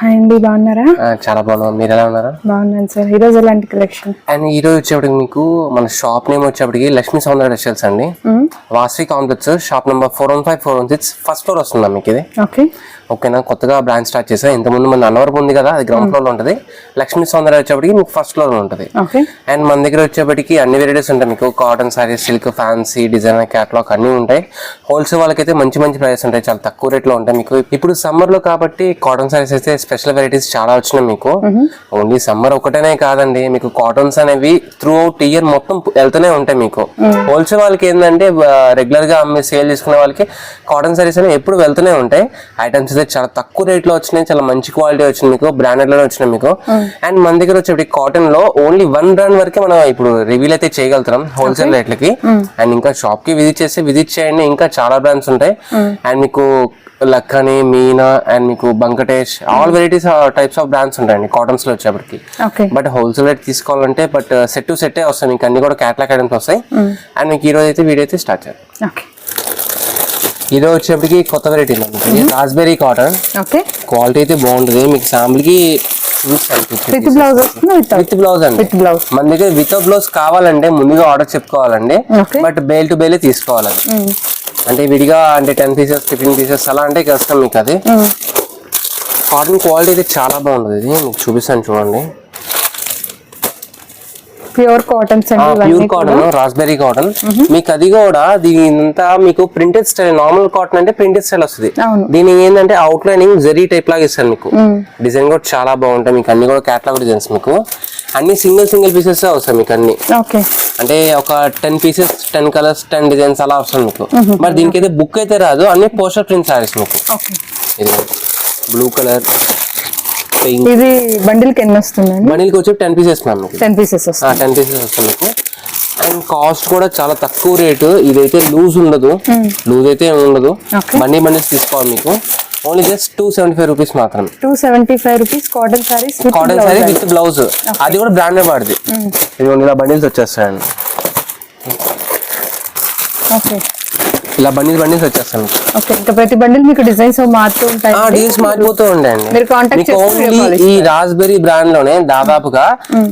Hi అండి బాగున్నారా? చాలా బాగున్నాం. మీరు ఎలా ఉన్నారా? బాగున్నాను సార్. ఈరోజు ఎలాంటి కలెక్షన్? అండ్ ఈ రోజు వచ్చేప్పటికి మీకు మన షాప్ నేమ్ వచ్చేప్పటికి లక్ష్మీ సౌందర్య టెక్స్టైల్స్ అండి. Vasavi complex shop number four one five four one six first floor వస్తుందా మీకు ఇది? ఓకే. ఓకేనా? కొత్తగా బ్రాంచ్ స్టార్ట్ చేసా ఇంతకుముందు మన అన్నవరం ఉంది కదా అది గ్రౌండ్ ఫ్లోర్లో ఉంటుంది. లక్ష్మీ సౌందర్య వచ్చేప్పటికి మీకు ఫస్ట్ ఫ్లోర్లో ఉంటుంది. అండ్ మన దగ్గర వచ్చేప్పటికి అన్ని వెరైటీస్ ఉంటాయి మీకు. Cotton saris silk fancy designer catalogue అన్నీ ఉంటాయి. హోల్సేల్ వాళ్ళకైతే మంచి మంచి ప్రైస్ ఉంటాయి. చాలా తక్కువ రేట్లో ఉంటాయి మీకు. ఇప్పుడు సమ్మర్లో కాబట్టి కాటన్ సారీస్ అయితే స్పెషల్ వెరైటీస్ చాలా వచ్చినాయి మీకు. ఓన్లీ సమ్మర్ ఒకటేనే కాదండి మీకు కాటన్స్ అనేవి త్రూ అవుట్ ఇయర్ మొత్తం వెళ్తూనే ఉంటాయి మీకు. హోల్సేల్ వాళ్ళకి ఏంటంటే రెగ్యులర్గా అమ్మే సేల్ చేసుకునే వాళ్ళకి కాటన్ సారీస్ అనేవి ఎప్పుడు వెళ్తూనే ఉంటాయి. ఐటమ్స్ అయితే చాలా తక్కువ రేట్లో వచ్చినాయి చాలా మంచి క్వాలిటీ వచ్చింది మీకు బ్రాండెడ్లోనే వచ్చినాయి మీకు. అండ్ మన దగ్గర వచ్చేటి కాటన్లో ఓన్లీ వన్ బ్రాండ్ వరకే మనం ఇప్పుడు రివీల్ అయితే చేయగలుగుతాం హోల్సేల్ రేట్లకి అండ్ ఇంకా షాప్కి విజిట్ చేసి విజిట్ చేయండి ఇంకా చాలా బ్రాండ్స్ ఉంటాయి. అండ్ మీకు లక్కని మీనా అండ్ మీకు బంకటేష్ all varieties types of brands ఉంటాయండి కాటన్స్లో వచ్చేప్పటికి. బట్ హోల్సేల్ రేట్ తీసుకోవాలంటే బట్ సెట్ టు సెట్టే వస్తాయి మీకు అన్ని కూడా క్యాట్లాగ్ ఐటమ్స్ వస్తాయి. అండ్ మీకు ఈ రోజు అయితే వీడియో అయితే స్టార్ట్ చేయాలి ఇది వచ్చేప్పటికి కొత్త వెరైటీ మనకి రాస్బెరీ కాటన్ ఓకే క్వాలిటీ అయితే బాగుంటుంది. మీకు శాంపుల్కి విత్ బ్లౌజ్ వస్తుందా విత్ విత్ బ్లౌజ్ అండి. విత్ బ్లౌజ్ మన దగ్గర విత్ బ్లౌజ్ కావాలంటే ముందుగా ఆర్డర్ చెప్పుకోవాలండి. బట్ బేల్ టు బేలే తీసుకోవాలండి అంటే విడిగా అంటే టెన్ పీసెస్ ఫిఫ్టీన్ పీసెస్ అలా అంటే కష్టం మీకు అది. కాటన్ క్వాలిటీ అయితే చాలా బాగుంటుంది ఇది. మీకు చూపిస్తాను చూడండి. ప్యూర్ కాటన్స్ అండి ప్యూర్ కాటన్ రాస్బెరీ కాటన్ మీకు అది కూడా దీని అంతా మీకు ప్రింటెడ్ స్టైల్ నార్మల్ కాటన్ అంటే ప్రింటెడ్ స్టైల్ వస్తుంది. దీని ఏంటంటే అవుట్ లైనింగ్ జరీ టైప్ లాగా ఇస్తాను మీకు. డిజైన్ కూడా చాలా బాగుంటాయి. మీకు అన్ని కూడా క్యాట్లాగ్ డిజైన్స్ మీకు. అన్ని సింగిల్ సింగిల్ పీసెస్ వస్తాయి మీకు అన్ని. ఓకే. అంటే ఒక ten pieces ten colours ten designs అలా వస్తుంది మీకు. మరి దీనికి అయితే బుక్ అయితే రాదు అన్ని పోస్టర్ ప్రింట్ సారీస్ మీకు. ఇది బ్లూ కలర్ ఇది బండిల్కి ఎన్ని వస్తుందండి? మనీకి వచ్చి ten pieces ma'am ten pieces ten pieces వస్తుంది మీకు. అండ్ కాస్ట్ కూడా చాలా తక్కువ రేటు ఇదైతే లూజ్ ఉండదు. లూజ్ అయితే ఏమి ఉండదు. బండి బండిస్ తీసుకోవాలి మీకు. Only just two seventy five rupees మాత్రమే two seventy five rupees cotton saris with cotton sari with blouse అది కూడా బ్రాండెడ్ వాడిది ఇది ఇలా బండిల్స్ వచ్చేస్తాయండి. ఓకే ఇలా బండిల్స్ బండిల్స్ వచ్చేస్తాయి మీకు. ఓకే ఇంకా ప్రతి బండిల్ మీకు డిజైన్స్ మారుతూ ఉంటాయి. ఆ మారిపోతూ ఉంటాయండి. మీరు కాంటాక్ట్ ఓన్లీ ఈ రాస్బెరీ బ్రాండ్లోనే దాదాపుగా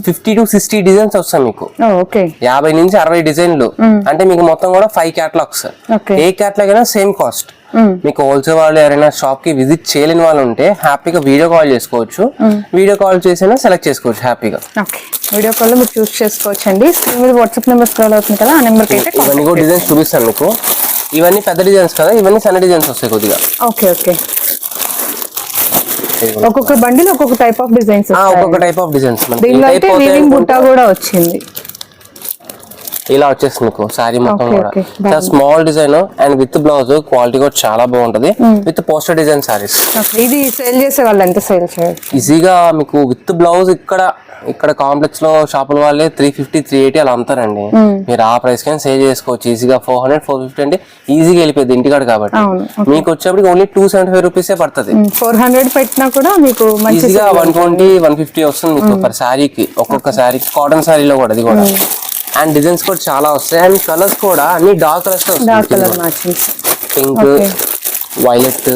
ఫిఫ్టీ టు సిక్స్టీ డిజైన్స్ వస్తాయి మీకు. ఓకే యాభై నుంచి అరవై డిజైన్లు అంటే మీకు మొత్తం కూడా ఫైవ్ క్యాటలాగ్స్ ఓకే ఏ క్యాటలాగ్ అయినా సేమ్ కాస్ట్ మీకు హోల్సేల్ వాళ్ళు ఎవరైనా షాప్కి విజిట్ చేయలేని వాళ్ళు ఉంటే హ్యాపీగా వీడియో కాల్ చేసుకోవచ్చు. వీడియో కాల్ చేసినా సెలెక్ట్ చేసుకోవచ్చు హ్యాపీగా వీడియో కాల్ మీరు చూస్ చేసుకోవచ్చు అండి స్క్రీన్ మీద వాట్సాప్ నెంబర్ స్క్రోల్ అవుతుంది కదా ఆ అయితే ఇవన్నీ కూడా డిజైన్స్ చూపిస్తాను మీకు. ఇవన్నీ పెద్ద డిజైన్స్ కదా ఇవన్నీ సన్న డిజైన్స్ వస్తాయి కొద్దిగా. Okay okay. ఒక్కొక్క బండిల్ ఒక్కొక్క టైప్ ఆఫ్ డిజైన్స్ ఒక్కొక్క టైప్ ఆఫ్ డిజైన్స్ దీనిలో అయితే వీవింగ్ బుట్టా కూడా వచ్చింది. ఇలా వచ్చేస్తుంది మీకు సారీ మొత్తం కూడా. చాలా small design and with blouse quality కూడా చాలా బాగుంటది. విత్ పోస్టర్ డిజైన్ సారీస్ ఇది సేల్ చేసే వాళ్ళు ఎంత సేల్ చేయాలి? ఈజీగా మీకు విత్ బ్లౌజ్ ఇక్కడ ఇక్కడ కాంప్లెక్స్లో షాపుల వాళ్ళే త్రీ ఫిఫ్టీ త్రీ ఎయిటీ అలా అమ్ముతారండి. మీరు ఆ ప్రైస్కి సేవ్ చేసుకోవచ్చు. ఈజీగా ఫోర్ హండ్రెడ్ ఫోర్ ఫిఫ్టీ అంటే ఈజీగా వెళ్ళిపోయింది ఇంటికాడ కాబట్టి. మీకు వచ్చేప్పటికి ఓన్లీ టూ సెవెంటీ ఫైవ్ రూపీసే పడుతుంది. ఫోర్ హండ్రెడ్ పెట్టినా కూడా మీకు ఈజీగా వన్ ట్వంటీ వన్ ఫిఫ్టీ వస్తుంది మీకు పర్ శారీకి ఒక్కొక్క శారీకి కాటన్ శారీలో కూడా అది కూడా. అండ్ డిజైన్స్ కూడా చాలా వస్తాయి. అండ్ కలర్స్ కూడా అన్ని dark colours dark colour pink. Violet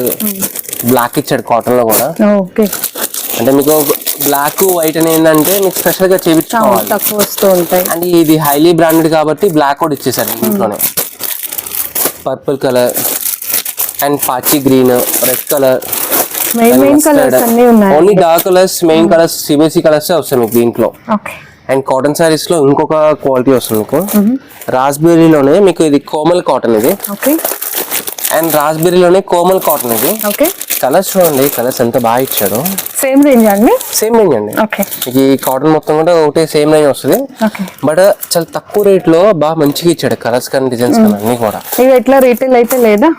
black ఇచ్చాడు కాటన్లో కూడా. ఓకే అంటే మీకు బ్లాక్ వైట్ అని ఏంటంటే మీకు స్పెషల్గా చేపించుకోవాలి. తక్కువ వస్తూ ఉంటాయి. అండ్ ఇది హైలీ బ్రాండెడ్ కాబట్టి బ్లాక్ కూడా ఇచ్చేసారు ఇంట్లోనే. పర్పుల్ కలర్ అండ్ పాచి green red colour main main colours అన్ని ఉన్నాయి. Only dark colours main colours CBSE colours వస్తాయి మీకు దీంట్లో. ఓకే అండ్ కాటన్ సారీస్లో ఇంకొక క్వాలిటీ వస్తుంది మీకు. రాస్బెర్రీలోనే మీకు ఇది కోమల్ కాటన్ ఇది. ఓకే. అండ్ రాస్బెర్రీలోనే కోమల్ కాటన్ ఇది. ఓకే. కలర్స్ చూడండి కలర్స్ ఎంత బాగా ఇచ్చాడు సేమ్ రేంజ్ అండి? సేమ్ రేంజ్ అండి. ఈ కాటన్ మొత్తం కూడా ఒకటే సేమ్ రేంజ్ వస్తుంది. బట్ చాలా తక్కువ రేట్లో బాగా మంచిగా ఇచ్చాడు కలర్స్ కానీ డిజైన్స్ కానీ అన్ని కూడా. ఇవి ఎట్లా రీటైల్ అయితే లేదా?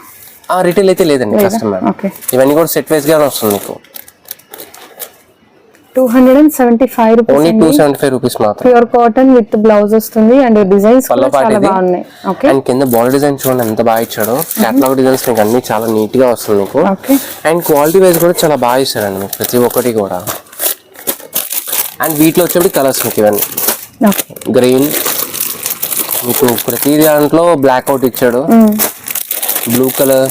ఆ రిటైల్ అయితే లేదండి కస్టమర్ ఇవన్నీ కూడా సెట్ వైస్ గానే వస్తుంది మీకు. Two hundred and seventy five rupees two seventy five rupees మాత్రం ప్యూర్ కాటన్ విత్ బ్లౌజ్ వస్తుంది అండ్ డిజైన్స్ చాలా. బాగున్నాయి. ఓకే అండ్ కింద బాడీ డిజైన్ చూడండి ఎంత బాగా ఇచ్చాడు. కేటలాగ్ డిజైన్స్ మీకు అన్ని చాలా నీట్గా వస్తుంది మీకు. అండ్ క్వాలిటీ వైజ్ కూడా చాలా బాగా ఇస్తారండి మీకు ప్రతి ఒక్కటి కూడా. అండ్ వీటిలో వచ్చేప్పుడు కలర్స్ మీకు ఇవన్నీ. గ్రీన్ మీకు ప్రతి దాంట్లో బ్లాక్ అవుట్ ఇచ్చాడు. బ్లూ కలర్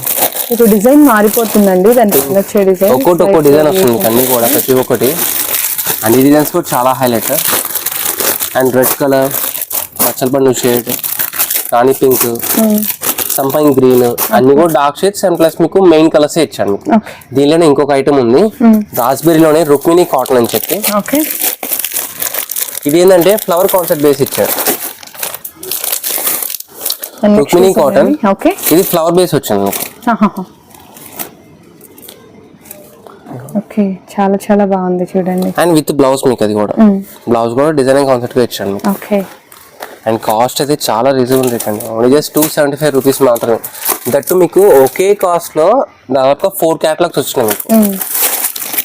మీకు డిజైన్ మారిపోతుందండి దాని పైన వచ్చే డిజైన్ ఒక్కొక్కటి ఒక్కో డిజైన్ వస్తుంది అన్ని కూడా ప్రతి ఒక్కటి. అన్ని డిజైన్స్ కూడా చాలా హైలైట్. అండ్ రెడ్ కలర్ మచ్చల పండు షేడ్ రాణి పింక్ సంపైన్ గ్రీన్ అన్ని కూడా డార్క్ షేడ్స్ అండ్ ప్లస్ మీకు మెయిన్ కలర్స్ ఇచ్చాను మీకు. దీనిలోనే ఇంకొక ఐటమ్ ఉంది. రాస్బెరీలోనే రుక్మిణి కాటన్ అని చెప్పి. ఓకే. ఇది ఏంటంటే ఫ్లవర్ కాన్సెప్ట్ బేస్ ఇచ్చారు. రుక్మిణి కాటన్. ఓకే. ఇది ఫ్లవర్ బేస్ వచ్చింది మీకు. ఓకే చాలా చాలా బాగుంది చూడండి. అండ్ విత్ బ్లౌజ్ మీకు అది కూడా. బ్లౌజ్ కూడా డిజైనింగ్ కాన్సెప్ట్గా ఇచ్చాను ఓకే అండ్ కాస్ట్ అయితే చాలా రీజనబుల్ రేట్ అండి only just two seventy five rupees మాత్రమే. దట్టు మీకు ఒకే కాస్ట్లో దాదాపు ఫోర్ క్యాటలాగ్స్ వచ్చినాయి మీకు.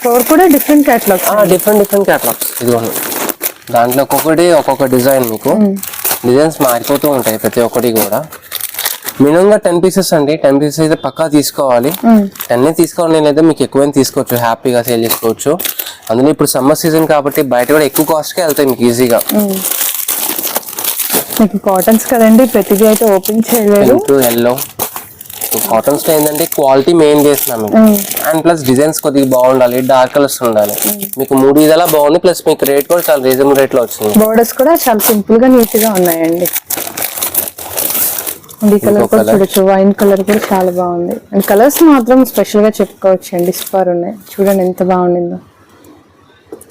ఫ్లోర్ కూడా different catalogues different different catalogues ఇదిగోండి. దాంట్లో ఒక్కొక్కటి ఒక్కొక్క డిజైన్ మీకు. డిజైన్స్ మారిపోతూ ఉంటాయి ప్రతి ఒక్కటి కూడా. మినిమం గా టెన్ పీసెస్ అండి. టెన్ పీసెస్ అయితే పక్కా తీసుకోవాలి. టెన్ తీసుకోవాలి నేనైతే మీకు ఎక్కువైనా తీసుకోవచ్చు. హ్యాపీగా సేల్ చేసుకోవచ్చు. అందులో ఇప్పుడు సమ్మర్ సీజన్ కాబట్టి బయట కూడా ఎక్కువ కాస్ట్కే వెళ్తాయి మీకు ఈజీగా. మీకు కాటన్స్ కదండి ప్రతిదీ అయితే ఓపెన్ చేయలేదు. ఎల్లో కాటన్స్లో ఏంటంటే క్వాలిటీ మెయిన్ చేస్తున్నాం అండ్ ప్లస్ డిజైన్స్ కొద్దిగా బాగుండాలి. డార్క్ కలర్స్ ఉండాలి. మీకు మూడు విధాలా బాగుంది. ప్లస్ మీకు రేట్ కూడా చాలా రీజనబుల్ రేట్లో వచ్చింది. బోర్డర్స్ కూడా చాలా సింపుల్గా నీట్గా ఉన్నాయండి. ఈ కలర్ కూడా. చూడొచ్చు. వైన్ కలర్ కూడా చాలా బాగుంది. అండ్ కలర్స్ మాత్రం స్పెషల్గా చెప్పుకోవచ్చు అండి. సూపర్ ఉన్నాయి. చూడండి ఎంత బాగుండిందో.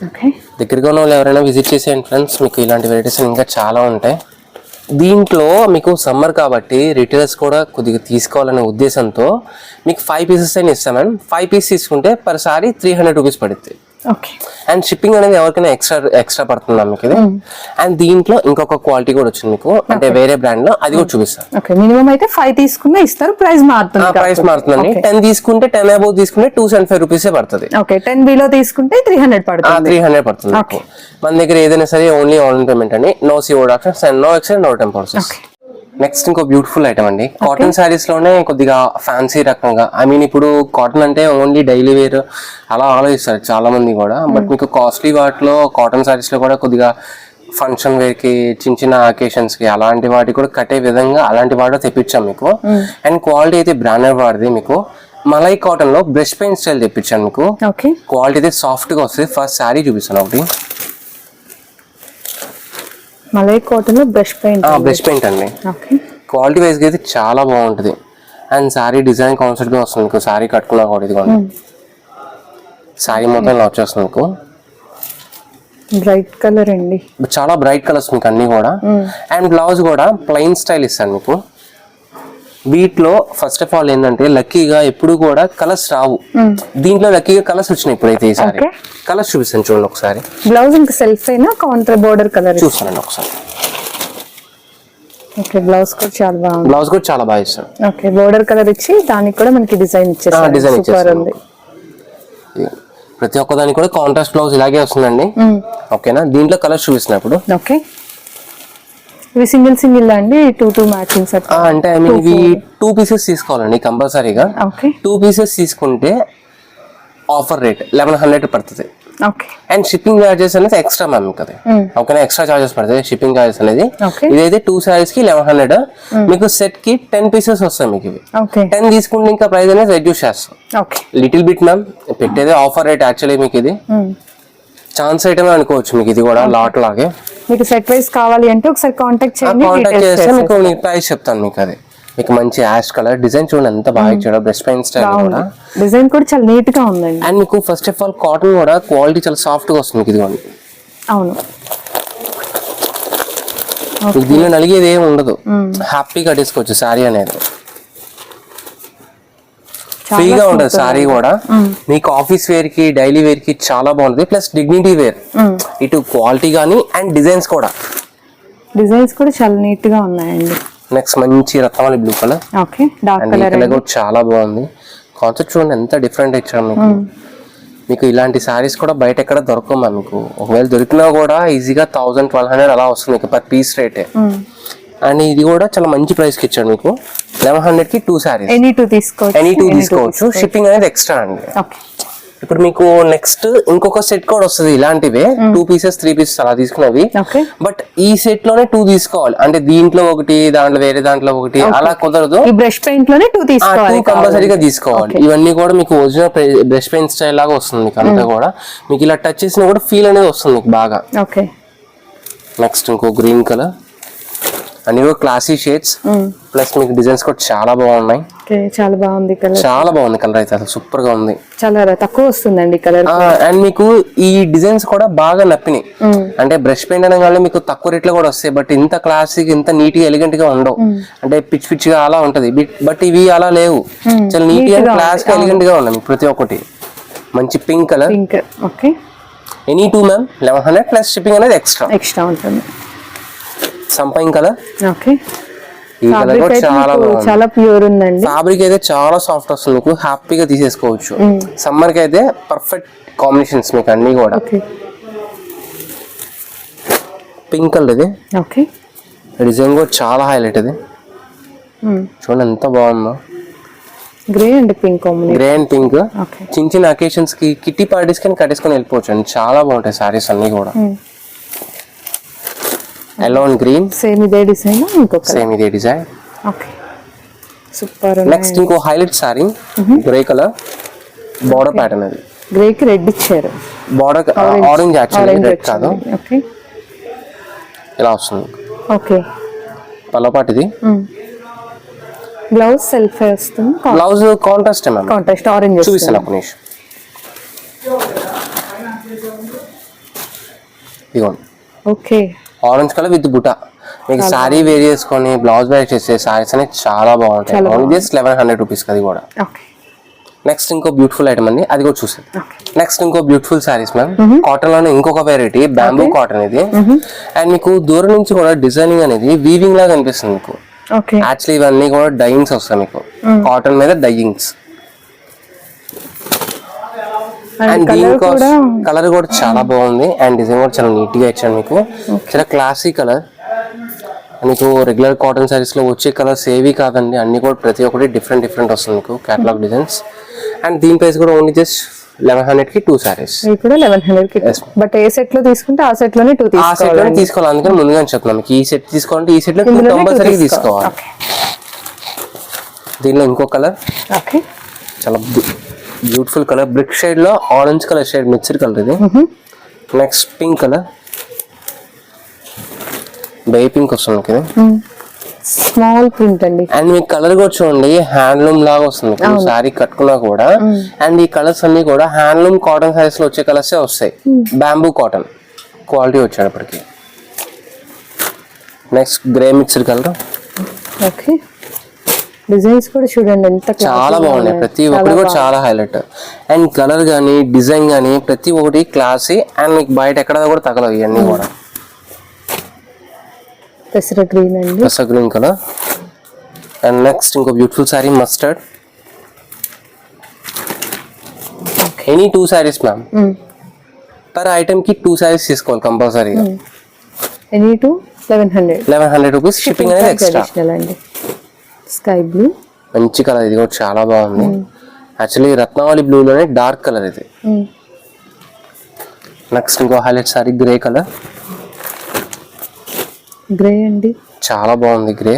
ఓకే దగ్గరగా ఉన్న వాళ్ళు ఎవరైనా విజిట్ చేసేయండి ఫ్రెండ్స్ మీకు ఇలాంటి వెరైటీస్ ఇంకా చాలా ఉంటాయి. దీంట్లో మీకు సమ్మర్ కాబట్టి రిటైలర్స్ కూడా కొద్దిగా తీసుకోవాలనే ఉద్దేశంతో మీకు ఫైవ్ పీసెస్ అయినా ఇస్తాం మేడం ఫైవ్ పీస్ తీసుకుంటే per sari three hundred rupees పడుతుంది అండ్ షిప్పింగ్ అనేది ఎవరికైనా ఎక్స్ట్రా ఎక్స్ట్రా పడుతుందా మీకు ఇది. అండ్ దీంట్లో ఇంకొక క్వాలిటీ కూడా వచ్చింది మీకు. అంటే వేరే బ్రాండ్లో అది కూడా చూపిస్తాను. ఓకే మినిమం అయితే ఫైవ్ తీసుకున్నా ఇస్తారు ప్రైస్ మారుతుంది ప్రైస్ మారుతుందండి. టెన్ తీసుకుంటే టెన్ అబౌవ్ తీసుకుంటే టూ సెవెంటీ ఫైవ్ రూపీసే పడుతుంది. ఓకే టెన్ బిలో తీసుకుంటే త్రీ హండ్రెడ్ పడుతుంది. త్రీ హండ్రెడ్ పడుతుంది. మన దగ్గర ఏదైనా సరే ఓన్లీ ఆన్లైన్ పేమెంట్ అండి. No C options and no exchange no టెంపోర్సెస్ next ఇంకో బ్యూటిఫుల్ ఐటమ్ అండి. కాటన్ శారీస్లోనే కొద్దిగా ఫ్యాన్సీ రకంగా ఐ మీన్ ఇప్పుడు కాటన్ అంటే ఓన్లీ డైలీ వేర్ అలా ఆలోచిస్తారు చాలా మంది కూడా బట్ మీకు కాస్ట్లీ వాటిలో కాటన్ శారీస్లో కూడా కొద్దిగా ఫంక్షన్ వేర్కి చిన్న చిన్న అకేషన్స్కి అలాంటి వాటి కూడా కట్టే విధంగా అలాంటి వాటిలో తెప్పించాం మీకు. అండ్ క్వాలిటీ అయితే బ్రాండెడ్ వాడిది మీకు. మలై కాటన్లో బ్రష్ పెయింట్ స్టైల్ తెప్పించాను మీకు. ఓకే క్వాలిటీ అయితే సాఫ్ట్గా వస్తుంది. ఫస్ట్ శారీ చూపిస్తాను ఒకటి. Malai cotton brush paint brush paint అండి. ఓకే. క్వాలిటీ వైజ్ అయితే చాలా బాగుంటుంది. అండ్ శారీ డిజైన్ కాన్సెప్ట్గా వస్తుంది మీకు. శారీ కట్టుకున్నా కూడా ఇదిగోండి. శారీ మొత్తం ఇలా వచ్చేస్తుంది మీకు. బ్రైట్ కలర్ అండి. చాలా బ్రైట్ కలర్స్ మీకు అన్ని కూడా. అండ్ బ్లౌజ్ కూడా ప్లెయిన్ స్టైల్ ఇస్తాను మీకు. వీటిలో ఫస్ట్ ఆఫ్ ఆల్ ఏంటంటే లక్కీగా ఎప్పుడు కూడా కలర్స్ రావు. దీంట్లో లక్కీగా కలర్స్ వచ్చినాయి ఇప్పుడైతే ఈసారి. కలర్స్ చూపిస్తాను చూడండి ఒకసారి. బ్లౌజ్ ఇంకా సెల్ఫ్ అయినా కౌంటర్ బోర్డర్ కలర్ చూస్తానండి ఒకసారి. ఓకే బ్లౌజ్ కూడా చాలా బాగుంది. బ్లౌజ్ కూడా చాలా బాగా ఇస్తాను. ఓకే బోర్డర్ కలర్ ఇచ్చి దానికి కూడా మనకి డిజైన్ ఇచ్చేసారు. డిజైన్ ఉంది. ప్రతి ఒక్క దానికి కూడా కాంట్రాస్ట్ బ్లౌజ్ ఇలాగే వస్తుందండి. ఓకేనా దీంట్లో కలర్స్ చూపిస్తున్నా ఇప్పుడు. ఓకే ఇవి సింగిల్ సింగిల్ అండి టూ టూ మ్యాచింగ్ సెట్ అంటే ఐ మీన్ ఇవి టూ పీసెస్ తీసుకోవాలండి కంపల్సరీగా. ఓకే టూ పీసెస్ తీసుకుంటే ఆఫర్ రేట్ లెవెన్ హండ్రెడ్ పడుతుంది. ఓకే అండ్ షిప్పింగ్ చార్జెస్ అనేది ఎక్స్ట్రా మ్యామ్ కదా ఓకేనా ఎక్స్ట్రా చార్జెస్ పడుతుంది షిప్పింగ్ చార్జెస్ అనేది. ఇదైతే టూ సారీస్కి లెవెన్ హండ్రెడ్ మీకు సెట్కి టెన్ పీసెస్ వస్తాయి మీకు ఇవి. ఓకే టెన్ తీసుకుంటే ఇంకా ప్రైస్ అనేది రెడ్యూస్ చేస్తాం. ఓకే లిటిల్ బిట్ మ్యామ్ పెట్టేది ఆఫర్ రేట్ యాక్చువల్లీ మీకు ఇది. ఛాన్స్ ఐటమ్ అనుకోవచ్చు మీకు ఇది కూడా లాట్ లాగే. మీకు సెట్ వైస్ కావాలి అంటే ఒకసారి కాంటాక్ట్ చేయండి కాంటాక్ట్ చేస్తే మీకు. నేను ప్రైస్ చెప్తాను మీకు అది. మీకు మంచి యాష్ కలర్ డిజైన్ చూడండి ఎంత బాగా ఇచ్చాడో బ్రష్ పెయిన్ స్టైల్ కూడా. డిజైన్ కూడా చాలా నీట్గా ఉందండి. అండ్ మీకు ఫస్ట్ ఆఫ్ ఆల్ కాటన్ కూడా క్వాలిటీ చాలా సాఫ్ట్గా వస్తుంది మీకు ఇదిగోండి. అవును. దీనిలో నలిగేది ఏమి ఉండదు. హ్యాపీగా కట్టేసుకోవచ్చు శారీ అనేది. ఫ్రీగా smooth శారీ కూడా. మీకు ఆఫీస్ వేర్కి డైలీ వేర్కి చాలా బాగుంటుంది ప్లస్ డిగ్నిటీ వేర్ ఇటు క్వాలిటీ కానీ అండ్ డిజైన్స్ కూడా. డిజైన్స్ కూడా చాలా నీట్గా ఉన్నాయండి. నెక్స్ట్ మంచి Ratnamali blue colour okay dark colour కూడా చాలా బాగుంది. కాన్సెప్ట్ చూడండి ఎంత డిఫరెంట్ ఇచ్చాడు మీకు. మీకు ఇలాంటి శారీస్ కూడా బయట ఎక్కడ దొరకవు మీకు ఒకవేళ దొరికినా కూడా ఈజీగా థౌసండ్ ట్వెల్వ్ హండ్రెడ్ అలా వస్తుంది మీకు పర్ పీస్ రేటే అండ్ ఇది కూడా చాలా మంచి ప్రైస్కి ఇచ్చాడు మీకు. లెవెన్ హండ్రెడ్కి టూ శారీస్ ఎనీ టూ తీసుకోవచ్చు. ఎనీ టూ తీసుకోవచ్చు. షిప్పింగ్ అనేది ఎక్స్ట్రా అండి. ఇప్పుడు మీకు నెక్స్ట్ ఇంకొక సెట్ కూడా వస్తుంది ఇలాంటివే. టూ పీసెస్ త్రీ పీసెస్ అలా తీసుకున్నవి. ఓకే బట్ ఈ సెట్లోనే టూ తీసుకోవాలి. అంటే దీంట్లో ఒకటి దాంట్లో వేరే దాంట్లో ఒకటి అలా కుదరదు. ఈ బ్రష్ పెయింట్లోనే టూ తీసుకోవాలి కంపల్సరీగా తీసుకోవాలి. ఇవన్నీ కూడా మీకు ఒరిజినల్ బ్రష్ పెయిన్ స్టైల్ లాగా వస్తుంది అంతా కూడా. మీకు ఇలా టచ్ చేసినా కూడా ఫీల్ అనేది వస్తుంది బాగా. ఓకే నెక్స్ట్ ఇంకో గ్రీన్ కలర్ అన్ని కూడా క్లాసీ షేడ్స్ ప్లస్ మీకు డిజైన్స్ కూడా చాలా బాగున్నాయి. చాలా బాగుంది కలర్ చాలా బాగుంది కలర్ అయితే అసలు సూపర్గా ఉంది. చాలా తక్కువ వస్తుందండి కలర్ అండ్ మీకు ఈ డిజైన్స్ కూడా బాగా నప్పినాయి. అంటే బ్రష్ పెయింట్ అనగానే మీకు తక్కువ రేట్లో కూడా వస్తాయి బట్ ఇంత క్లాసిక్ ఇంత నీట్గా ఎలిగెంట్గా ఉండవు. అంటే పిచ్ పిచ్గా అలా ఉంటది. బట్ ఇవి అలా లేవు. చాలా నీట్గా క్లాస్గా ఎలిగెంట్గా ఉన్నాయి ప్రతి ఒక్కటి. మంచి pink colour pink okay any two ma'am eleven hundred plus shipping అనేది ఎక్స్ట్రా ఎక్స్ట్రా ఉంటుంది. Champagne colour okay. ఈ కలర్ ఫ్యాబ్రిక్ కూడా అయితే చాలా ప్యూర్ ఉందండి. ఫ్యాబ్రిక్ అయితే చాలా సాఫ్ట్ వస్తుంది. మీకు హ్యాపీగా తీసేసుకోవచ్చు. సమ్మర్కి అయితే పర్ఫెక్ట్ కాంబినేషన్స్ మీకు అన్ని కూడా. పింక్ కలర్ ఇది. ఓకే. డిజైన్ కూడా చాలా హైలైట్ ఇది. చూడండి ఎంత బాగుందో. Grey and pink grey and pink చిన్న చిన్న అకేషన్స్కి కిట్టి పార్టీస్ కానీ కట్టేసుకొని వెళ్ళిపోవచ్చు అండి. చాలా బాగుంటాయి సారీస్ అన్ని కూడా. ఎల్లో అండ్ గ్రీన్ సేమ్ ఇదే డిజైన్ ఇంకొక సేమ్ ఇదే డిజైన్ ఓకే సూపర్ నెక్స్ట్ ఇంకో highlight sari grey colour border pattern అది. గ్రే కి రెడ్ ఇచ్చారు బార్డర్ ఆరెంజ్ యాక్చువల్లీ రెడ్ కాదు. ఓకే ఇలా వస్తుంది. ఓకే పల్లపాటి ఇది. బ్లౌజ్ సెల్ఫ్ వస్తుంది. Blouse contrast ma'am contrast orange చూపిస్తాను ఒక నిమిషం. ఇదిగోండి. ఓకే ఆరెంజ్ కలర్ విత్ బుటా. మీకు సారీ వేర్ చేసుకొని బ్లౌజ్ వేర్ చేసే సారీస్ అనేవి చాలా బాగుంటాయి. Only just eleven hundred rupees అది కూడా. నెక్స్ట్ ఇంకో బ్యూటిఫుల్ ఐటమ్ అండి. అది కూడా ఓకే. నెక్స్ట్ ఇంకో బ్యూటిఫుల్ సారీస్ మ్యామ్ కాటన్లోనే ఇంకొక వెరైటీ బ్యాంబూ కాటన్ ఇది. అండ్ మీకు దూరం నుంచి కూడా డిజైనింగ్ అనేది వీవింగ్ లాగా అనిపిస్తుంది మీకు. యాక్చువల్లీ ఇవన్నీ కూడా డైయింగ్స్ వస్తాయి మీకు. కాటన్ మీద డైయింగ్స్ అండ్ దీని కలర్ కూడా కలర్ కూడా చాలా బాగుంది. అండ్ డిజైన్ కూడా చాలా నీట్గా ఇచ్చాను మీకు చాలా క్లాసీ కలర్ మీకు రెగ్యులర్ కాటన్ సారీస్లో వచ్చే కలర్స్ ఏవి కాదండి. అన్ని కూడా ప్రతి ఒక్కటి డిఫరెంట్ డిఫరెంట్ వస్తుంది మీకు కేటలాగ్ డిజైన్స్ అండ్ దీని ప్రైస్ కూడా ఓన్లీ జస్ట్ లెవెన్ హండ్రెడ్కి టూ సారీస్ ఇవి కూడా లెవెన్ హండ్రెడ్కి బట్ ఏ సెట్లో తీసుకుంటే ఆ సెట్లోనే టూ ఆ సెట్లో తీసుకోవాలి. అందుకని ముందుగా చెప్తున్నాను మీకు. ఈ సెట్ తీసుకోవాలంటే ఈ సెట్లో కంపల్సరీ. తీసుకోవాలి. దీనిలో ఇంకో కలర్ ఓకే చాలా బ్యూటిఫుల్ కలర్ బ్రిక్ షేడ్లో orange colour shade mixed colour ఇది. నెక్స్ట్ పింక్ కలర్ బే పింక్ వస్తుంది మీకు స్మాల్ ప్రింట్ అండి. అండ్ మీ కలర్ కూడా చూడండి హ్యాండ్లూమ్ లాగా వస్తుంది. సారీ కట్టుకున్నా కూడా. అండ్ ఈ కలర్స్ అన్ని కూడా హ్యాండ్లూమ్ కాటన్ సారీస్లో వచ్చే కలర్స్ వస్తాయి. బ్యాంబూ కాటన్ క్వాలిటీ వచ్చేటప్పటికి. Next grey mixed colour okay designs కూడా చూడండి ఎంత చాలా బాగున్నాయి. ప్రతి ఒక్కటి కూడా చాలా హైలైట్. అండ్ కలర్ కానీ డిజైన్ కానీ ప్రతి ఒక్కటి క్లాసీ అండ్ మీకు బయట ఎక్కడ కూడా తగలవు ఇవన్నీ కూడా. పెసర గ్రీన్ అండి. పెసర గ్రీన్ కలర్. అండ్ నెక్స్ట్ ఇంకో beautiful sari mustard. Any two saris ma'am. Per ఐటమ్కి two saris తీసుకోవాలి కంపల్సరీగా. Any two eleven hundred. Eleven hundred rupees shipping అనేది ఎక్స్ట్రా. అండి. Sky blue. మంచి కలర్ ఇది కూడా చాలా బాగుంది. యాక్చువల్లీ రత్నావళి బ్లూ లోనే డార్క్ కలర్ ఇది. నెక్స్ట్ ఇంకో highlight sari grey colour grey అండి. చాలా బాగుంది grey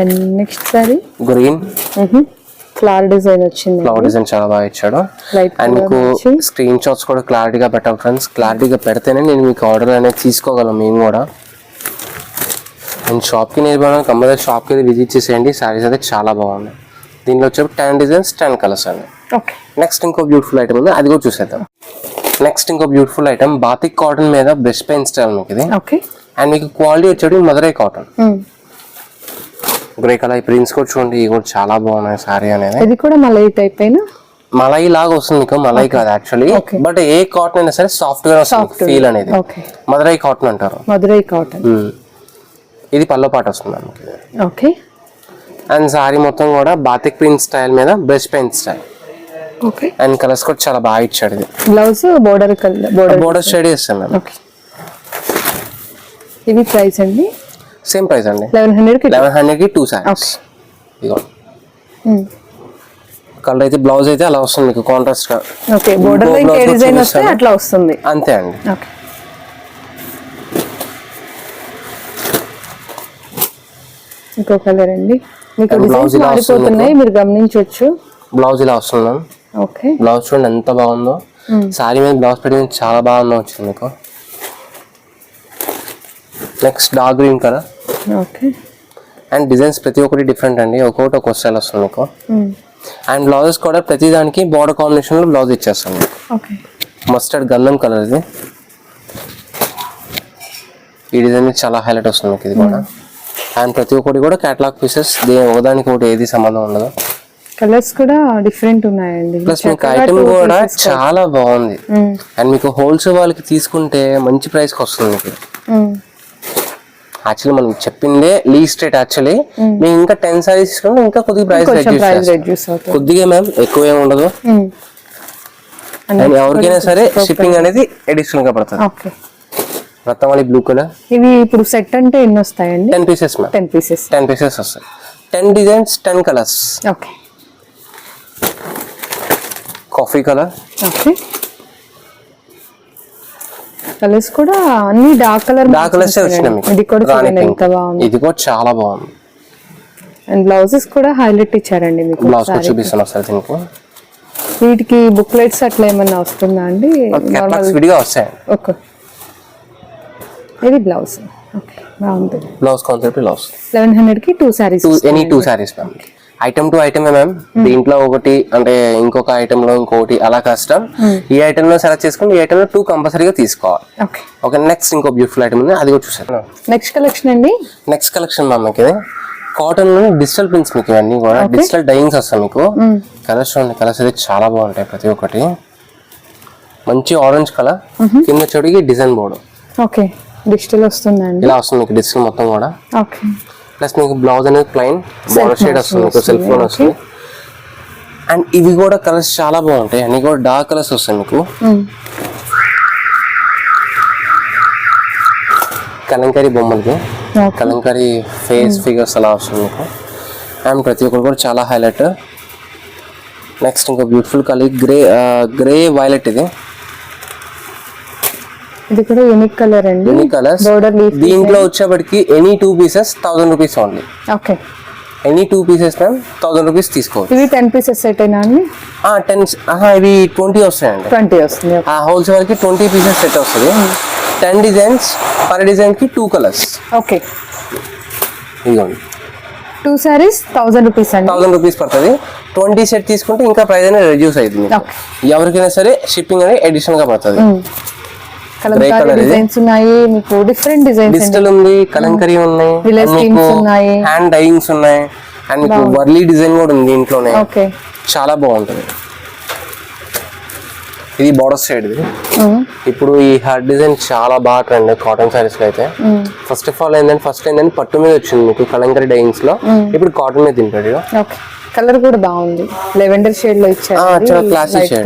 and next sari green flower design వచ్చింది ఫ్లవర్ డిజైన్ చాలా బాగా ఇచ్చాడు. అండ్ మీకు స్క్రీన్ షాట్స్ కూడా క్లారిటీగా పెట్టాలి ఫ్రెండ్స్ క్లారిటీగా పెడితేనే నేను మీకు ఆర్డర్ అనేది తీసుకోగలను మేము కూడా. అండ్ షాప్కి నేను కంపల్సరీ షాప్కి అయితే విజిట్ చేసేయండి. సారీస్ అయితే చాలా బాగున్నాయి. దీనిలో వచ్చే టెన్ డిజైన్స్ టెన్ కలర్స్ అండి. ఓకే. నెక్స్ట్ ఇంకో బ్యూటిఫుల్ ఐటమ్ ఉంది. అది కూడా చూసేద్దాం. నెక్స్ట్ ఇంకో బ్యూటిఫుల్ ఐటమ్ బాతిక్ కాటన్ మీద బ్రష్ పెయిన్ స్టైల్ మీకు ఇది. ఓకే. అండ్ మీకు క్వాలిటీ వచ్చేది Madurai cotton grey colour prints కూడా చూడండి ఇవి కూడా చాలా బాగున్నాయి సారీ అనేది. ఇది కూడా మళ్ళీ టైప్ అయినా మలై లాగా వస్తుంది మీకు మలై కాదు యాక్చువల్లీ. బట్ ఏ కాటన్ అయినా సరే సాఫ్ట్గా వస్తుంది ఫీల్ అనేది. మదురై కాటన్ అంటారు. మధురై కాటన్. ఇది పల్లో పాట వస్తుంది ఓకే. అండ్ సారీ మొత్తం కూడా బాతిక్ ప్రింట్ స్టైల్ మీద brush paint style. Okay. And colours కూడా చాలా బాగా ఇచ్చాడు ఇది. Blouse border colour border border study ఇస్తాను ఓకే. ఇది ప్రైస్ అండి? సేమ్ ప్రైస్ అండి. లెవెన్ హండ్రెడ్కి లెవెన్ హండ్రెడ్కి టూ సారీస్. ఇదిగో. కలర్ అయితే బ్లౌజ్ అయితే అలా వస్తుంది మీకు కాంట్రాస్ట్గా. ఓకే బోర్డర్ డిజైన్ వస్తే. అట్లా వస్తుంది. అంతే అండి. ఓకే. ఇంకో కలర్ అండి మీకు డిజైన్స్ మారిపోతున్నాయి మీరు గమనించవచ్చు బ్లౌజ్ ఇలా వస్తుంది ఓకే. బ్లౌజ్ చూడండి ఎంత బాగుందో. సారీ మీద బ్లౌజ్ పెట్టింది చాలా బాగుందో వచ్చింది మీకు. Next dark green colour okay. And designs ప్రతి ఒక్కటి డిఫరెంట్ అండి. ఒక్కొక్కటి ఒక్కో స్టైల్ వస్తుంది మీకు. అండ్ బ్లౌజెస్ కూడా ప్రతి దానికి బార్డర్ కాంబినేషన్లో బ్లౌజ్ ఇచ్చేస్తాం మీకు. ఓకే. మస్టర్డ్ గంధం కలర్ ఇది. ఈ డిజైన్ చాలా హైలైట్ వస్తుంది మీకు ఇది కూడా. అండ్ ప్రతి ఒక్కటి కూడా కేటలాగ్ పీసెస్ ఒకదానికి ఒకటి ఏది సంబంధం ఉండదు. కలర్స్ కూడా డిఫరెంట్ ఉన్నాయండి. ప్లస్ మీకు ఐటమ్ కూడా. చాలా బాగుంది. అండ్ మీకు హోల్సేల్ వాళ్ళకి తీసుకుంటే మంచి ప్రైస్కి వస్తుంది మీకు. యాక్చువల్లీ మనం చెప్పిందే లీస్ట్ రేట్ యాక్చువల్లీ మేము ఇంకా టెన్ సారీస్ తీసుకుంటే ఇంకా కొద్దిగా ప్రైస్ రెడ్యూస్ కొద్దిగా మ్యామ్ ఎక్కువ ఏమి ఉండదు. అండ్ ఎవరికైనా సరే షిప్పింగ్ అనేది అడిషనల్గా పడుతుంది. ఓకే రత్నవాళి బ్లూ కలర్ ఇవి ఇప్పుడు సెట్ అంటే ఎన్ని వస్తాయండి? Ten pieces ma'am ten pieces ten pieces వస్తాయి. Ten designs ten colours okay coffee colour okay colours కూడా అన్ని డార్క్ కలర్ డార్క్ కలర్స్ వచ్చినాయి మీకు. ఇది కూడా. ఎంత బాగుంది. ఇది కూడా చాలా బాగుంది. అండ్ బ్లౌజెస్ కూడా హైలైట్ ఇచ్చారండి మీకు బ్లౌజ్. చూపిస్తాను ఒకసారి. దీనికి. వీటికి బుక్లెట్స్ అట్లా ఏమన్నా వస్తుందా అండి? విడిగా వస్తాయి ఓకే ఇది బ్లౌజ్. ఓకే బాగుంది. Blouse concept blouse. లెవెన్ హండ్రెడ్కి two saris two any two saris ma'am item to ఐటమే మ్యామ్ దీంట్లో ఒకటి అంటే ఇంకొక ఐటమ్లో ఇంకొకటి అలా కష్టం. ఈ ఐటమ్లో సెలెక్ట్ చేసుకుని ఈ ఐటమ్లో టూ కంపల్సరీగా తీసుకోవాలి. ఓకే. నెక్స్ట్ ఇంకో బ్యూటిఫుల్ ఐటమ్ ఉంది. అది కూడా చూసాను నెక్స్ట్ కలెక్షన్ అండి? నెక్స్ట్ కలెక్షన్ మ్యామ్ మీకు ఇది. కాటన్లో డిజిటల్ ప్రింట్స్ మీకు ఇవన్నీ కూడా డిజిటల్ డైయింగ్స్ వస్తాయి మీకు. కలర్స్ చూడండి కలర్స్ అయితే చాలా బాగుంటాయి ప్రతి ఒక్కటి. మంచి ఆరెంజ్ కలర్ కింద చోటికి డిజైన్ బోర్డు ఓకే డిజిటల్ వస్తుందండి. ఇలా వస్తుంది మీకు డిజిటల్ మొత్తం కూడా. ఓకే ప్లస్ మీకు బ్లౌజ్ అనేది ప్లైన్ బార్డర్ షేడ్ వస్తుంది మీకు సెల్ఫ్ లోన్ వస్తుంది. అండ్ ఇవి కూడా కలర్స్ చాలా బాగుంటాయి. అన్ని కూడా డార్క్ కలర్స్ వస్తాయి మీకు. కలంకారీ బొమ్మలకి. కలంకారీ ఫేస్ ఫిగర్స్ అలా వస్తుంది మీకు. అండ్ ప్రతి ఒక్కరు కూడా చాలా హైలైట్ నెక్స్ట్ ఇంకో beautiful colour grey grey violet ఇది. ఇది కూడా యూనిక్ కలర్ అండి. ఎనీ కలర్స్ బోర్డర్ లీఫ్ దీంట్లో వచ్చేప్పటికి any two pieces thousand rupees only okay any two pieces ma'am thousand rupees తీసుకోవచ్చు. ఇవి టెన్ పీసెస్ సెట్ అయినా అండి? టెన్ ఇవి ట్వంటీ వస్తాయండి. ట్వంటీ వస్తుంది ఆ హోల్సేల్కి ట్వంటీ పీసెస్ సెట్ వస్తుంది. టెన్ డిజైన్స్ పర్ డిజైన్కి టూ కలర్స్ ఓకే ఇదిగోండి. టూ శారీస్ థౌసండ్ రూపీస్ అండి. థౌసండ్ రూపీస్ పడుతుంది. ట్వంటీ సెట్ తీసుకుంటే ఇంకా ప్రైస్ అనేది రెడ్యూస్ అవుతుంది. ఎవరికైనా సరే షిప్పింగ్ అనేది అడిషనల్గా పడుతుంది. కలంకారీ. డిజైన్స్ ఉన్నాయి మీకు డిఫరెంట్ డిజైన్స్ డిజిటల్ ఉంది కలంకరీ ఉన్నాయి Village and మీకు ఉన్నాయి. హ్యాండ్ డైయింగ్స్ ఉన్నాయి అండ్ మీకు వర్లీ డిజైన్ కూడా ఉంది దీంట్లోనే ఓకే చాలా బాగుంటుంది. ఇది బార్డర్ సైడ్ ఇది. ఇప్పుడు ఈ హార్డ్ డిజైన్ చాలా బాగా ట్రెండ్ కాటన్ సారీస్లో అయితే. ఫస్ట్ ఆఫ్ ఆల్ ఏంటంటే ఫస్ట్ ఏంటంటే పట్టు మీద వచ్చింది మీకు కలంకరీ డైయింగ్స్లో. ఇప్పుడు కాటన్ మీద తింటాడు కలర్ కూడా బాగుంది. లెవెండర్ షేడ్లో ఇచ్చారు.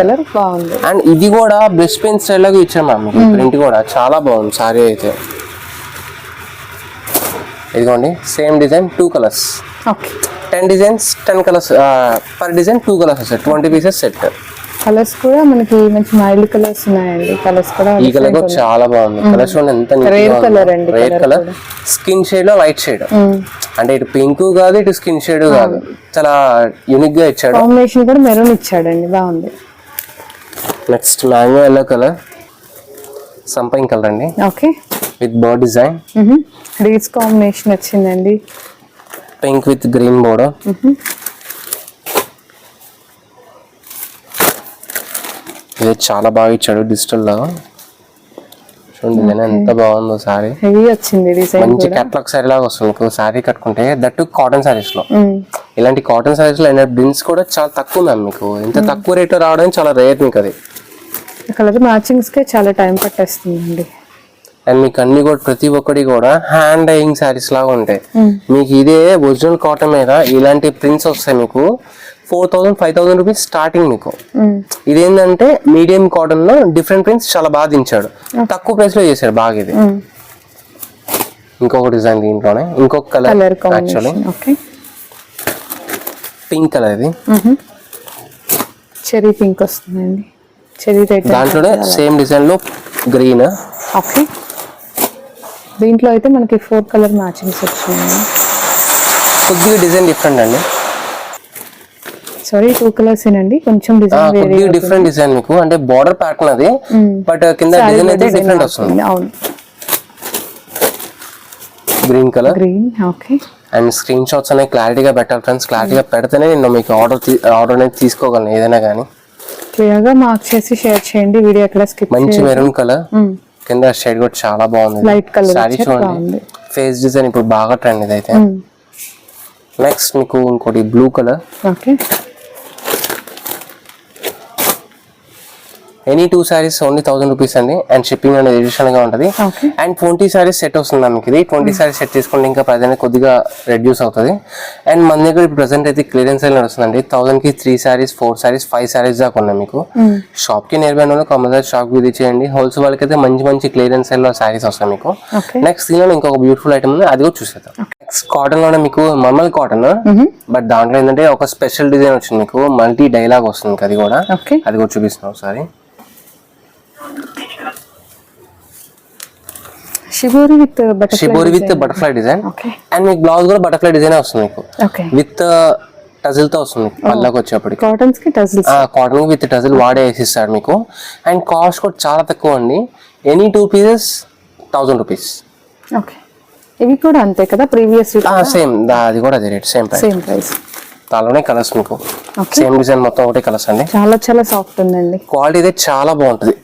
కలర్ బాగుంది. అండ్ ఇది కూడా బ్రష్ పెయిన్ స్టైల్ లాగా ఇచ్చాం మ్యామ్ ప్రింట్ కూడా చాలా బాగుంది సారీ అయితే. ఇదిగోండి same design two colours ten designs ten colours per design two colours వస్తాయి ట్వంటీ పీసెస్ సెట్ కలర్స్ కూడా మనకి మంచి మైల్డ్ కలర్స్ ఉన్నాయండి. కలర్స్ కూడా ఈ కలర్ కూడా చాలా బాగుంది. కలర్స్ ఎంత Rare colour అండి, రేర్ కలర్ స్కిన్ షేడ్లో లైట్ షేడ్. అంటే ఇటు పింక్ కాదు ఇటు స్కిన్ షేడ్ కాదు. చాలా యూనిక్గా ఇచ్చాడు. కాంబినేషన్ కూడా మెరూన్ ఇచ్చాడండి. బాగుంది. నెక్స్ట్ మ్యాంగో ఎల్లో కలర్ సంపంగ్ కలర్ అండి. Okay with bird design reeds combination వచ్చిందండి. పింక్ విత్ గ్రీన్ బోర్డర్ ఇది చాలా బాగా ఇచ్చాడు డిజిటల్లో. చూడండి ఎంత బాగుందో సారీ హెవీ వచ్చింది డిజైన్ మంచి క్యాట్లాగ్ సారీ లాగా వస్తుంది. మీకు సారీ కట్టుకుంటే దట్టు కాటన్ సారీస్లో. ఇలాంటి కాటన్ సారీస్లో బ్రిన్స్ కూడా చాలా తక్కువ మ్యామ్ మీకు. ఇంత తక్కువ రేట్ రావడం చాలా రేట్ మీకు అది. కలర్ మ్యాచింగ్స్ కే చాలా టైం పట్టేస్తుందండి. అండ్ మీకు అన్ని కూడా ప్రతి ఒక్కటి కూడా హ్యాండ్ డైయింగ్ సారీస్ లాగా ఉంటాయి. మీకు ఇదే ఒరిజినల్ కాటన్ మీద ఇలాంటి ప్రింట్స్ వస్తాయి మీకు. Four thousand five thousand rupees starting మీకు. ఇదేంటంటే మీడియం కాటన్లో డిఫరెంట్ ప్రింట్స్ చాలా బాగా దించాడు. తక్కువ ప్రైస్లో చేశాడు బాగా ఇది. ఇంకొక డిజైన్ దీంట్లోనే ఇంకొక కలర్ యాక్చువల్లీ పింక్ కలర్ ఇది. చెరీ పింక్ వస్తుందండి. చెరీ రెడ్ దాంట్లోనే సేమ్ డిజైన్లో గ్రీన్ ఓకే దీంట్లో అయితే మనకి ఫోర్ కలర్ మ్యాచింగ్స్ వచ్చినాయి కొద్దిగా డిజైన్ డిఫరెంట్ అండి. సారీ టూ కలర్స్ ఏనండి. కొంచెం డిజైన్ డిఫరెంట్ డిజైన్ మీకు. అంటే బార్డర్ ప్యాటర్న్ అది బట్ కింద డిజైన్ అయితే డిఫరెంట్ వస్తుంది. అవును. Green colour green okay and screen shots అనేవి క్లారిటీగా పెట్టాలి ఫ్రెండ్స్ క్లారిటీగా పెడితేనే నేను మీకు ఆర్డర్ ఆర్డర్ అనేది తీసుకోగలను ఏదైనా కానీ క్లియర్గా మార్క్ చేసి షేర్ చేయండి. వీడియో ఎక్కడ స్కిప్ మంచి మెరూన్ కలర్ కింద షేడ్ కూడా చాలా బాగుంది. లైట్ కలర్ సారీ చూడండి. ఫేస్ డిజైన్ ఇప్పుడు బాగా ట్రెండ్ ఇదైతే. నెక్స్ట్ మీకు ఇంకోటి blue colour okay any two saris only thousand rupees అండి. అండ్ షిప్పింగ్ అనేది ఎడిషనల్గా ఉంటుంది అండ్ ట్వంటీ సారీస్ సెట్ వస్తుంది మీకు ఇది ట్వంటీ సారీస్ సెట్ తీసుకుంటే ఇంకా ప్రైస్ అనేది కొద్దిగా రెడ్యూస్ అవుతుంది. అండ్ మన దగ్గర ప్రెసెంట్ అయితే క్లియరెన్స్ సేల్ నడుస్తుందండి. థౌసండ్కి three saris four saris five saris దాకా ఉన్నాయి మీకు. షాప్కి నియర్ బై ఉన్న కంపల్సరీ షాప్ విజిట్ చేయండి. హోల్సేల్ వాళ్ళకి అయితే మంచి మంచి క్లియరెన్స్ సేల్లో సారీస్ వస్తాయి మీకు. నెక్స్ట్ దీనిలో ఇంకొక బ్యూటిఫుల్ ఐటమ్ ఉంది. అది కూడా చూసేద్దాం. నెక్స్ట్ కాటన్లోనే మీకు నార్మల్ కాటన్ బట్ దాంట్లో ఏంటంటే ఒక స్పెషల్ డిజైన్ వచ్చింది మీకు. మల్టీ డైలాగ్ వస్తుంది అది కూడా. అది కూడా చూపిస్తున్నాం ఒకసారి. Shibori with shibori with butterfly design and మీకు బ్లౌజ్ కూడా బటర్ఫ్లై డిజైన్ వస్తుంది మీకు? ఓకే విత్ టజిల్తో వస్తుంది పళ్ళకి వచ్చేప్పటికి. కాటన్స్కి టజిల్స్ కాటన్ విత్ టజిల్ వాడే వేసిస్తాడు మీకు. అండ్ కాస్ట్ కూడా చాలా తక్కువ అండి. Any two pieces thousand rupees okay ఇవి కూడా అంతే కదా ప్రీవియస్ సేమ్ అది కూడా అదే rate same price same price దానిలోనే కలర్స్ మీకు. సేమ్ డిజైన్ మొత్తం ఒకటే కలర్స్ అండి. చాలా చాలా సాఫ్ట్ ఉందండి. క్వాలిటీ అయితే చాలా బాగుంటుంది.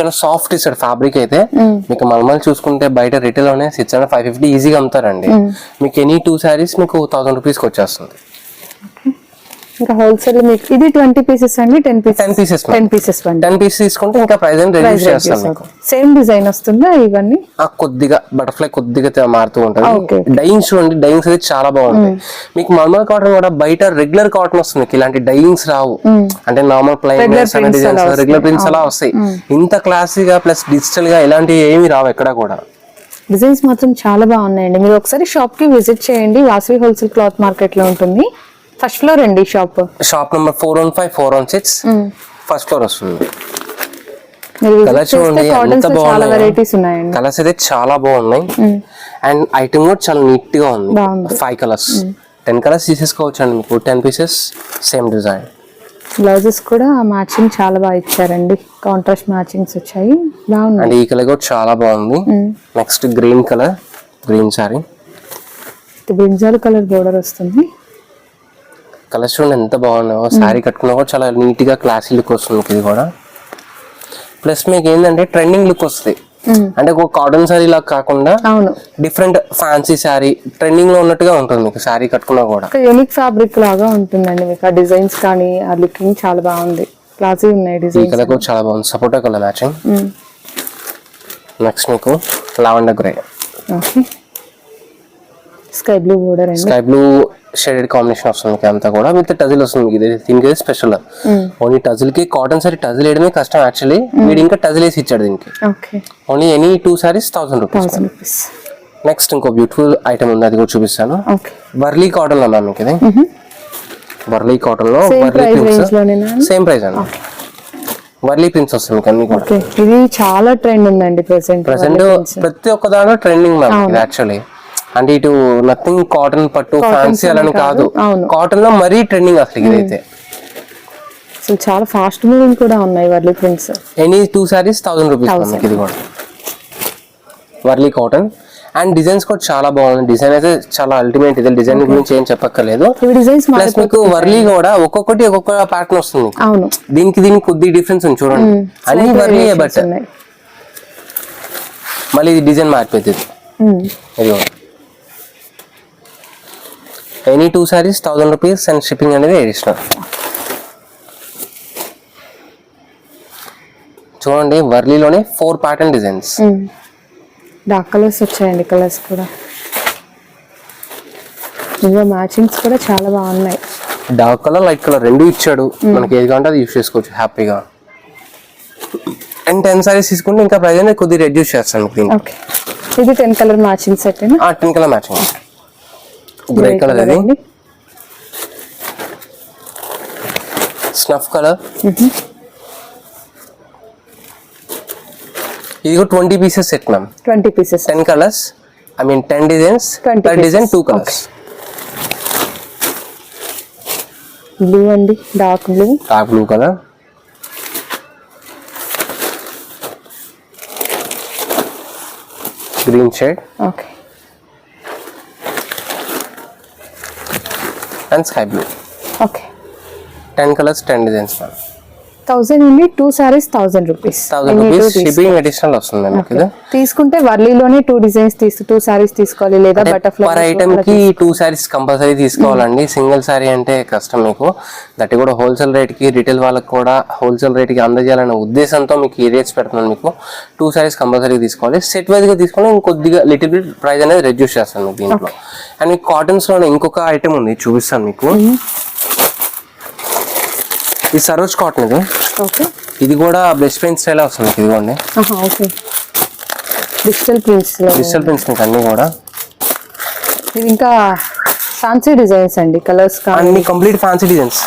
చాలా సాఫ్ట్ ఇస్తాడు ఫ్యాబ్రిక్ అయితే. మీకు నార్మల్ చూసుకుంటే బయట రిటైల్లోనే సిక్స్ హండ్రెడ్ ఫైవ్ ఫిఫ్టీ ఈజీగా అమ్ముతారండి. మీకు ఎనీ టూ శారీస్ మీకు థౌసండ్ రూపీస్కి వచ్చేస్తుంది. ఇంకా హోల్సేల్ మీకు ఇది ట్వంటీ పీసెస్ అండి ten pieces ten pieces ten pieces ten pieces తీసుకుంటే ఇంకా ప్రైస్ రెడ్యూస్ చేస్తాం మీకు. సేమ్ డిజైన్ వస్తుందా ఇవన్నీ? ఆ కొద్దిగా బటర్ఫ్లై కొద్దిగా మారుతూ ఉంటుంది. డైయింగ్స్ చూడండి డైయింగ్స్ అయితే చాలా బాగుంటాయి. మీకు నార్మల్ కాటన్ కూడా బయట రెగ్యులర్ కాటన్ వస్తుంది. ఇలాంటి డైయింగ్స్ రావు. అంటే నార్మల్ ప్లైన్ రెగ్యులర్ ప్రింట్స్ అలా వస్తాయి. ఇంత క్లాసీగా ప్లస్ డిజిటల్గా ఇలాంటివి ఏమి రావు ఎక్కడ కూడా. డిజైన్స్ మాత్రం చాలా బాగున్నాయండి. మీరు ఒకసారి షాప్కి విజిట్ చేయండి. వాసవి హోల్సేల్ క్లాత్ మార్కెట్లో ఉంటుంది. ఫస్ట్ ఫ్లోర్ అండి shop? Shop number four one five four one six. First floor వస్తుంది. చేస్తే చూడండి, ఎంత బాగున్నాయో. కలర్స్ అయితే చాలా బాగున్నాయి. అండ్ ఐటమ్ కూడా చాలా నీట్గా ఉంది. ఫైవ్ కలర్స్ టెన్ కలర్స్ తీసేసుకోవచ్చు అండి మీకు. Ten pieces same design blouses కూడా మ్యాచింగ్ చాలా బాగా ఇచ్చారండి. కాంట్రాస్ట్ మ్యాచింగ్స్ వచ్చాయి. బాగున్నాయి. అండ్ ఈ కలర్ కూడా చాలా బాగుంది. Next green colour green sari brinjal colour border వస్తుంది. కలర్స్ చూడండి ఎంత బాగున్నాయో. శారీ కట్టుకున్నా కూడా చాలా నీట్గా క్లాసీ లుక్ వస్తుంది ఇది కూడా. ప్లస్ మీకు ఏంటంటే ట్రెండింగ్ లుక్ వస్తుంది. అంటే ఒక కాటన్ శారీ లాగా కాకుండా డిఫరెంట్ ఫ్యాన్సీ శారీ ట్రెండింగ్లో ఉన్నట్టుగా ఉంటుంది మీకు శారీ కట్టుకున్నా కూడా. యూనిక్ ఫ్యాబ్రిక్ లాగా ఉంటుందండి మీకు. ఆ డిజైన్స్ కానీ ఆ లుకింగ్ చాలా బాగుంది. క్లాసీ ఉన్నాయి ఈ డిజైన్స్. కలర్ కూడా చాలా బాగుంది. Sapota colour matching. నెక్స్ట్ మీకు lavender grey. Sky blue border sky blue shaded combination వస్తుంది మీకు అంతా కూడా విత్ టజిల్ వస్తుంది మీకు ఇది దీనికి స్పెషల్ ఓన్లీ టజిల్కి కాటన్ సారీ టజిల్ వేయడమే కష్టం యాక్చువల్లీ వీడు ఇంకా టజిల్ వేసి ఇచ్చాడు దీనికి only any two saris thousand rupees next ఇంకో బ్యూటిఫుల్ ఐటమ్ ఉంది అది కూడా చూపిస్తాను వర్లీ కాటన్ మ్యామ్ మీకు ఇది వర్లీ కాటన్లో same Warli price prints range లోనేనా same price అండి వర్లీ ప్రింట్స్ వస్తుంది అన్ని కూడా. ఇది చాలా ట్రెండ్ ఉందండి ప్రెసెంట్ ప్రెసెంట్ ప్రతి ఒక్క దాంట్లో ట్రెండింగ్ మ్యామ్ యాక్చువల్లీ అంటే ఇటు నథింగ్ కాటన్ పట్టు ఫ్యాన్సీ అలాని కాదు. కాటన్లో మరీ ట్రెండింగ్ అసలు ఇదైతే అసలు చాలా ఫాస్ట్ మూవింగ్ కూడా ఉన్నాయి Warli prints any two saris thousand rupees ఇది కూడా. వర్లీ కాటన్ అండ్ డిజైన్స్ కూడా చాలా బాగుంది డిజైన్ అయితే చాలా అల్టిమేట్ ఇది డిజైన్ గురించి ఏం చెప్పక్కర్లేదు. ప్లస్ మీకు వర్లీ కూడా ఒక్కొక్కటి ఒక్కొక్క ప్యాటర్న్ వస్తుంది. అవును. దీనికి దీనికి కొద్ది డిఫరెన్స్ ఉంది చూడండి. అన్ని వర్లీయే బట్ మళ్ళీ ఇది డిజైన్ మారిపోతుంది ఇది. ఉమ్. Any two saris thousand rupees and shipping అనేది అడిషనల్ చూడండి వర్లీలోనే four pattern designs dark colours వచ్చాయండి కలర్స్ కూడా. ఇంకా మ్యాచింగ్స్ కూడా చాలా బాగున్నాయి. డార్క్ కలర్ లైట్ కలర్ రెండు ఇచ్చాడు. మనకి ఏది కావాలంటే అది యూస్ చేసుకోవచ్చు హ్యాపీగా. అండ్ టెన్ సారీస్ తీసుకుంటే ఇంకా ప్రైస్ అనేది కొద్దిగా రెడ్యూస్ చేస్తాను ఇది ten colour matching set ten colour matching grey colour అది స్నఫ్ కలర్ ఇది కూడా twenty pieces set ma'am twenty pieces ten colours I mean ten designs 20 per design. Two colours blue అండి. Dark blue dark blue colour green shade okay and sky blue. Okay. Ten colours ten designs ma'am thousand నుండి two saris thousand rupees shipping additional వస్తుంది తీసుకుంటే వర్లీలోనే two designs తీసు two saris తీసుకోవాలి లేదా butterfly per ఐటమ్కి two saris compulsory తీసుకోవాలండి. Single sari అంటే కష్టం మీకు. దట్ కూడా హోల్సేల్ రేట్కి రిటైల్ వాళ్ళకి కూడా హోల్సేల్ రేట్కి అందజేయాలనే ఉద్దేశంతో మీకు ఈ రేట్స్ పెడుతున్నాను మీకు. టూ సారీస్ కంపల్సరీ తీసుకోవాలి. సెట్ వైజ్గా తీసుకుని ఇంకొద్దిగా లిటిల్ బిట్ ప్రైస్ అనేది రెడ్యూస్ చేస్తాను మీకు దీంట్లో. అండ్ మీకు కాటన్స్లోనే ఇంకొక ఐటమ్ ఉంది చూపిస్తాను మీకు. ఇది సరోజ్ కాటన్ ఇది. ఓకే. ఇది కూడా బెస్ట్ పెయిన్ స్టైల్ వస్తుంది మీకు ఇదిగోండి okay. Digital prints digital prints మీకు అన్ని కూడా. ఇది ఇంకా ఫ్యాన్సీ డిజైన్స్ అండి కలర్స్ అన్ని కంప్లీట్ ఫ్యాన్సీ డిజైన్స్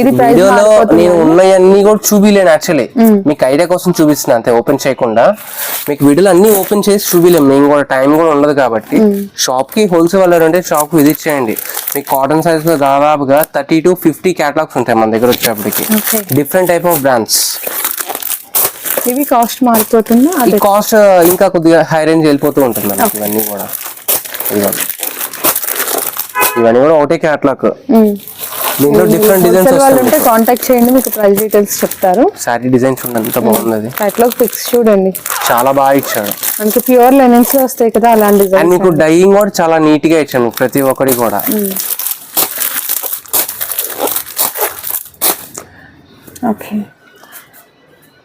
ఇది వీడియోలో నేను ఉన్నాయన్నీ కూడా చూపిలేను యాక్చువల్లీ మీకు ఐడియా కోసం చూపిస్తున్నా అంతే ఓపెన్ చేయకుండా. మీకు వీడియోలో అన్ని ఓపెన్ చేసి చూపిలేము మేము కూడా టైం కూడా ఉండదు కాబట్టి. షాప్కి హోల్సేల్ వాళ్ళు అంటే షాప్ విజిట్ చేయండి. మీకు కాటన్ సైజ్లో దాదాపుగా థర్టీ టు ఫిఫ్టీ క్యాటలాగ్స్ ఉంటాయి మన దగ్గర వచ్చేప్పటికి డిఫరెంట్ టైప్ ఆఫ్ బ్రాండ్స్ ఇవి కాస్ట్ మారిపోతుందా? ఈ కాస్ట్ ఇంకా కొద్దిగా హై రేంజ్ వెళ్ళిపోతూ ఉంటుంది ఇవన్నీ కూడా. ఇవన్నీ కూడా ఒకటే క్యాటలాగ్ దీంట్లో డిఫరెంట్ డిజైన్స్ వాళ్ళు ఉంటే కాంటాక్ట్ చేయండి మీకు ప్రైస్ డీటెయిల్స్ చెప్తారు. శారీ డిజైన్ చూడండి ఎంత బాగుంది అది క్యాటలాగ్ పిక్స్ చూడండి. చాలా బాగా ఇచ్చాడు. మనకి ప్యూర్ లెనిన్స్ వస్తాయి కదా అలాంటి డిజైన్ మీకు డైయింగ్ కూడా చాలా నీట్గా ఇచ్చాను ప్రతి ఒక్కటి కూడా. ఓకే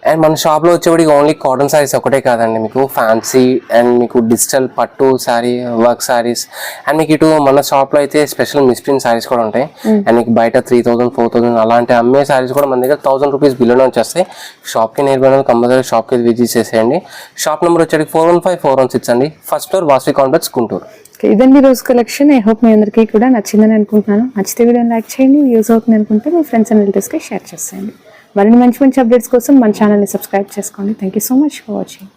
అండ్ మన షాప్లో వచ్చేవాడికి ఓన్లీ కాటన్ సారీస్ ఒకటే కాదండి. మీకు ఫ్యాన్సీ అండ్ మీకు డిజిటల్ పట్టు సారీ వర్క్ సారీస్ అండ్ మీకు ఇటు మన షాప్లో అయితే స్పెషల్ మిస్ప్రింట్ సారీస్ కూడా ఉంటాయి. అండ్ మీకు బయట త్రీ థౌసండ్ ఫోర్ థౌసండ్ అలాంటి అమ్మే సారీస్ కూడా మన దగ్గర థౌసండ్ రూపీస్ బిల్లోనే వచ్చేస్తాయి. షాప్కి నేర్పడిన కంపల్సరీ షాప్కి విజిట్ చేసేయండి. షాప్ నెంబర్ వచ్చేది four one five four one six అండి. First floor Vasavi complex Guntur okay, ఇదండి రోజు కలెక్షన్ ఐ హోప్ మీ అందరికీ కూడా నచ్చిందని అనుకుంటున్నాను. నచ్చితే వీడియోని లైక్ చేయండి. యూజ్ అవుతుంది అనుకుంటే మీ ఫ్రెండ్స్ అండ్ రిలేటివ్స్కి షేర్ చేసేయండి. మరిన్ని మంచి మంచి అప్డేట్స్ కోసం మన ఛానల్ని సబ్స్క్రైబ్ చేసుకోండి. Thank you so much for watching